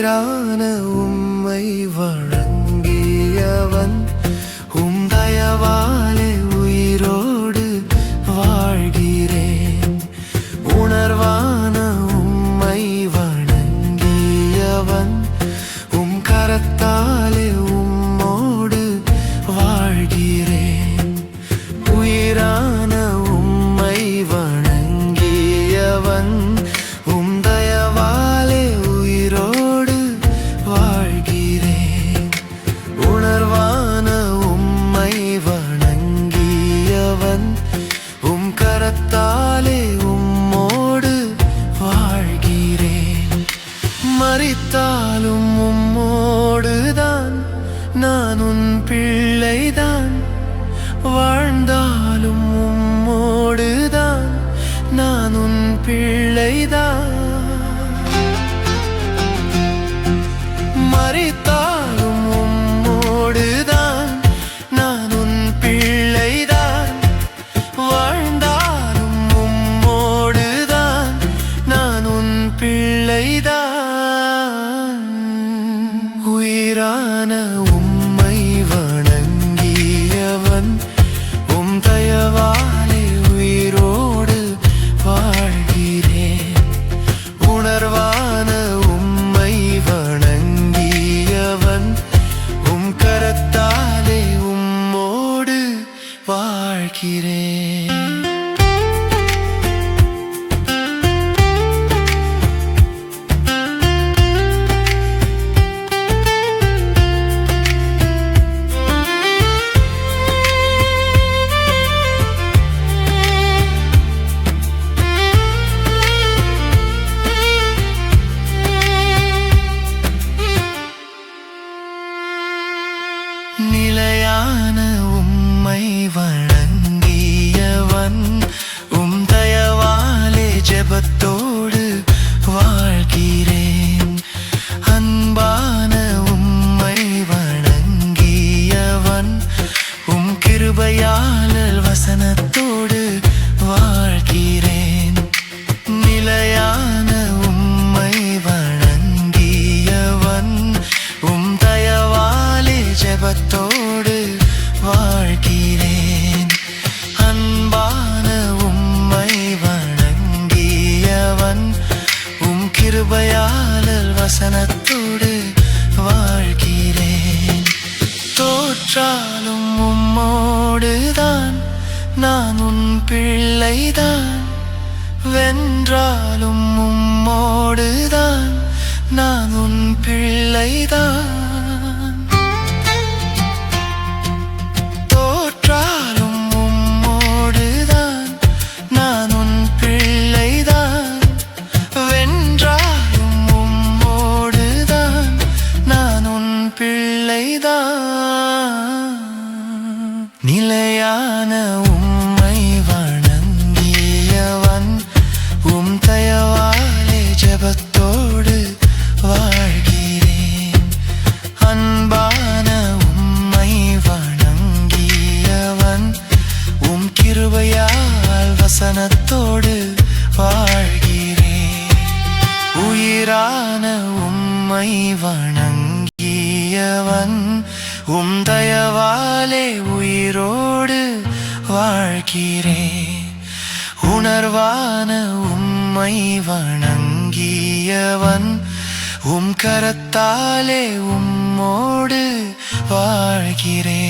உயிரான உம்மை வழங்கியவன் உம் தயவாலே உயிரோடு வாழ்கிறேன். உணர்வான உம்மை வணங்கியவன் உம் கரத்தாலே உம்மோடு வாழ்கிறேன். உயிரான உம்மை வணங்கியவன் மறித்தாலும் உம்மோடுதான். நான் உன் வாழ்கிறேன் நிலையான உம்மை வணங்கியவன் தயவாலே வாழ்கிறேன். அன்பான உம்மை வணங்கியவன் உம் கிருபையாளர் வசனத்தோடு வாழ்கிறேன். நிலையான உம்மை வணங்கியவன் உம் தயவாலே ஜெபத்தோடு வாழ்கிறேன். உம் கிருபையாளர் வசனத்தோடு வாழ்கிறேன். தோற்றாலும் உம்மோடுதான் நான் உன் பிள்ளைதான். வென்றாலும் உம்மோடுதான் நான் உன் பிள்ளைதான். நிலையான உம்மை வணங்கியவன் உம் தயவாலே ஜபத்தோடு வாழ்கிறேன். அன்பான உம்மை வணங்கியவன் உம் கிருபையால் வசனத்தோடு வாழ்கிறேன். உயிரான உம்மை வணங்கியவன் உம் தயவாலே வாழ்கிறேன் உணர்வான உம்மை வணங்கியவன் உம் கரத்தாலே உம்மோடு வாழ்கிறேன்